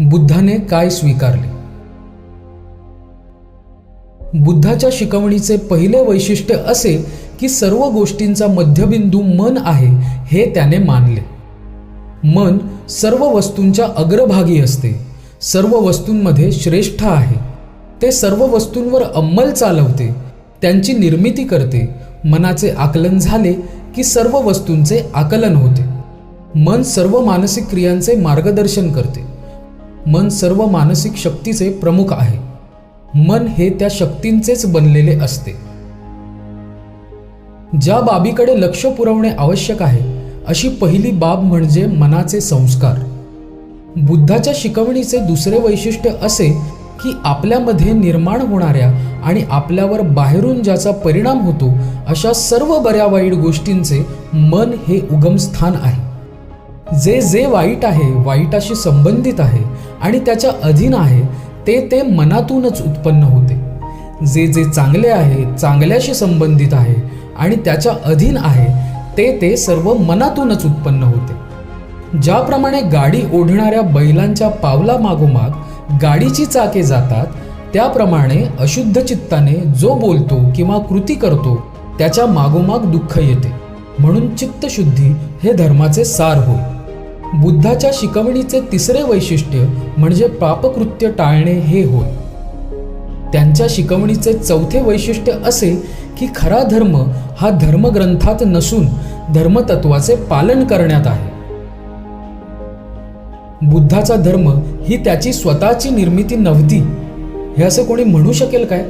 बुद्धाने काय स्वीकारले? बुद्धाच्या शिकवणीचे पहिले वैशिष्ट्य असे की सर्व गोष्टींचा मध्यबिंदू मन आहे हे त्याने मानले. मन सर्व वस्तूंच्या अग्रभागी असते सर्व वस्तूंमध्ये श्रेष्ठ आहे. ते सर्व वस्तूंवर अंमल चालवते त्यांची निर्मिती करते मनाचे आकलन झाले की सर्व वस्तूंचे आकलन होते. मन सर्व मानसिक क्रियांचे मार्गदर्शन करते. मन सर्व मानसिक शक्तीचे प्रमुख आहे. मन हे त्या शक्तींचेच बनलेले असते. ज्या बाबीकडे लक्ष पुरवणे आवश्यक आहे अशी पहिली बाब म्हणजे मनाचे संस्कार. बुद्धाच्या शिकवणीचे दुसरे वैशिष्ट्य असे की आपल्यामध्ये निर्माण होणाऱ्या आणि आपल्यावर बाहेरून ज्याचा परिणाम होतो अशा सर्व बऱ्या वाईट गोष्टींचे मन हे उगमस्थान आहे. जे जे वाईट आहे वाईटाशी संबंधित आहे आणि त्याच्या अधीन आहे ते ते मनातूनच उत्पन्न होते. जे जे चांगले आहे चांगल्याशी संबंधित आहे आणि त्याच्या अधीन आहे ते ते सर्व मनातूनच उत्पन्न होते. ज्याप्रमाणे गाडी ओढणाऱ्या बैलांच्या पावला मागोमाग गाडीची चाके जातात त्याप्रमाणे अशुद्ध चित्ताने जो बोलतो किंवा कृती करतो त्याच्या मागोमाग दुःख येते. म्हणून चित्तशुद्धी हे धर्माचे सार होय. बुद्धाच्या शिकवणीचे तिसरे वैशिष्ट्य म्हणजे पापकृत्य टाळणे हे होय. त्यांच्या शिकवणीचे चौथे वैशिष्ट्य असे की खरा धर्म हा धर्मग्रंथात नसून धर्मतत्वाचे पालन करण्यात आहे. बुद्धाचा धर्म ही त्याची स्वतःची निर्मिती नव्हती. हे असं कोणी म्हणू शकेल काय?